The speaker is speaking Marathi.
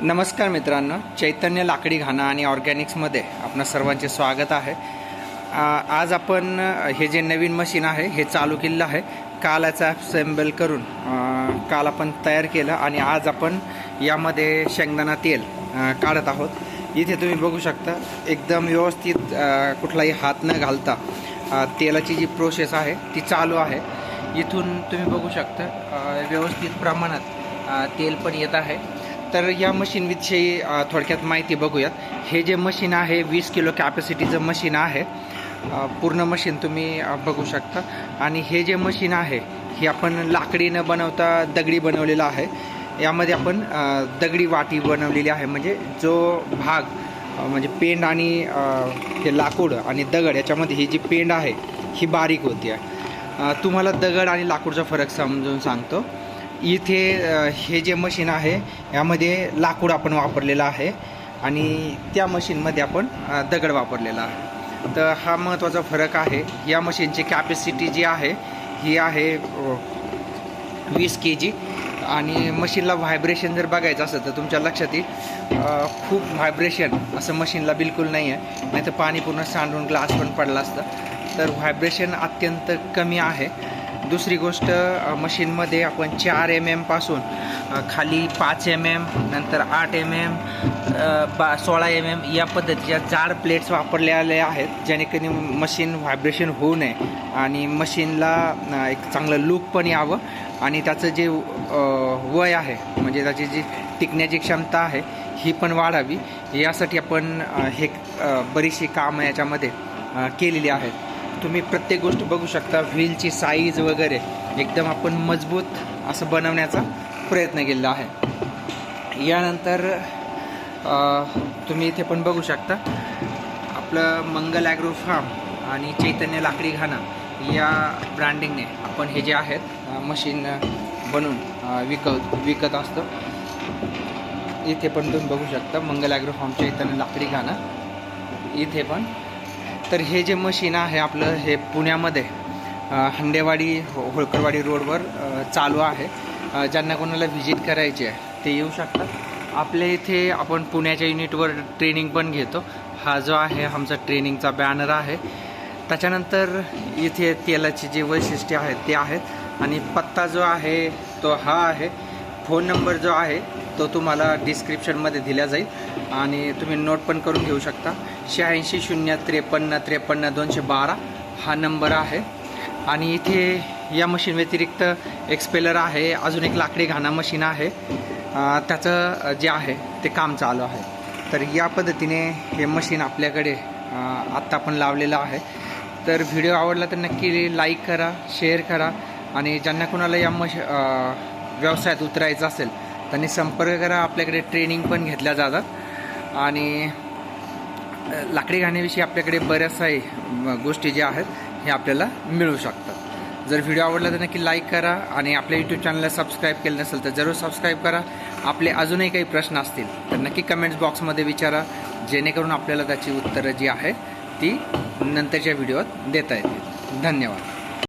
नमस्कार मित्रांनो चैतन्य लाकडी घाणा आणि ऑर्गॅनिक्समध्ये आपणा सर्वांचे स्वागत आहे. आज आपण हे जे नवीन मशीन आहे हे चालू केलेलं आहे. काल याचा असेंबल करून काल आपण तयार केलं आणि आज आपण यामध्ये शेंगदाणा तेल काढत आहोत. इथे तुम्ही बघू शकता एकदम व्यवस्थित कुठलाही हात न घालता तेलाची जी प्रोसेस आहे ती चालू आहे. इथून तुम्ही बघू शकता व्यवस्थित प्रमाणात तेल पण येत आहे. तर या मशीनविषयी थोडक्यात माहिती बघूयात. हे जे मशीन आहे वीस किलो कॅपॅसिटीचं मशीन आहे. पूर्ण मशीन तुम्ही बघू शकता. आणि हे जे मशीन आहे हे आपण लाकडी न बनवता दगडी बनवलेलं आहे. यामध्ये आपण दगडी वाटी बनवलेली आहे. म्हणजे जो भाग म्हणजे पेंड आणि हे लाकूड आणि दगड याच्यामध्ये ही जी पेंड आहे ही बारीक होती. आहे तुम्हाला दगड आणि लाकूडचा फरक समजून सांगतो. इथे हे जे मशीन आहे यामध्ये लाकूड आपण वापरलेलं आहे आणि त्या मशीनमध्ये आपण दगड वापरलेला आहे. तर हा महत्त्वाचा फरक आहे. या मशीनची कॅपॅसिटी जी आहे ही आहे वीस के जी आणि मशीनला व्हायब्रेशन जर बघायचं असेल तर तुमच्या लक्षात येईल खूप व्हायब्रेशन असं मशीनला बिलकुल नाही आहे नाही तर पाणी पूर्ण सांडून ग्लास पण पडला असतं. तर व्हायब्रेशन अत्यंत कमी आहे. दुसरी गोष्ट मशीनमध्ये आपण चार एम एमपासून खाली पाच एम एम नंतर आठ एम एम बा सोळा एम एम या पद्धतीच्या जाड प्लेट्स वापरलेल्या आहेत जेणेकरून मशीन व्हायब्रेशन होऊ नये आणि मशीनला एक चांगलं लूक पण यावं आणि त्याचं जे वय आहे म्हणजे त्याची जी टिकण्याची क्षमता आहे ही पण वाढावी. यासाठी आपण हे बरीचशी कामं याच्यामध्ये केलेली आहेत. तुम्ही प्रत्येक गोष्ट बघू शकता. व्हीलची साईज वगैरे. एकदम आपण मजबूत असं बनवण्याचा प्रयत्न केलेला आहे. यानंतर तुम्ही इथे पण बघू शकता. आपलं मंगल ॲग्रो फार्म आणि चैतन्य लाकडी घाणा या ब्रँडिंगने आपण हे जे आहेत मशीन बनवून विकत विकत असतो. इथे पण तुम्ही बघू शकता मंगल ॲग्रो फार्म चैतन्य लाकडी घाणा. इथे पण तर हे जे मशीन आहे आपलं हे पुण्यामध्ये हंडेवाडी हो- होळकरवाडी रोडवर चालू आहे. ज्यांना कोणाला व्हिजिट करायची आहे ते येऊ शकतात. आपल्या इथे आपण पुण्याच्या युनिटवर ट्रेनिंग पण घेतो. हा जो आहे आमचा ट्रेनिंगचा बॅनर आहे. त्याच्यानंतर इथे तेलाची जी वैशिष्ट्य आहेत ते आहेत. आणि पत्ता जो आहे तो हा आहे. फोन नंबर जो आहे तो तुम्हाला डिस्क्रिप्शनमध्ये दिला जाईल. आणि तुम्ही नोट पण करून घेऊ शकता. शहाऐंशी शून्य त्रेपन्न त्रेपन्न दोनशे बारा हा नंबर आहे. आणि इथे या मशीन व्यतिरिक्त एक्सपेलर आहे अजून एक लाकडी घाणा मशीन आहे. त्याचं जे आहे ते काम चालू आहे. तर या पद्धतीने हे मशीन आपल्याकडे आत्ता पण लावलेलं आहे. तर व्हिडिओ आवडला तर नक्की लाईक करा शेअर करा. आणि ज्यांना कोणाला या मश व्यवसायात उतरायचं असेल त्यांनी संपर्क करा. आपल्याकडे ट्रेनिंग पण घेतल्या जातात. आणि लाकडी घाण्याविषयी आपल्याकडे बऱ्याचशाही गोष्टी ज्या आहेत हे आपल्याला मिळू शकतात. जर व्हिडिओ आवडला तर नक्की लाईक करा आणि आपल्या यूट्यूब चॅनलला सबस्क्राईब केलं नसेल तर जरूर सबस्क्राईब करा. आपले अजूनही काही प्रश्न असतील तर नक्की कमेंट्स बॉक्समध्ये विचारा. जेणेकरून आपल्याला त्याची उत्तरं जी आहे ती नंतरच्या व्हिडिओत देता येतील. धन्यवाद.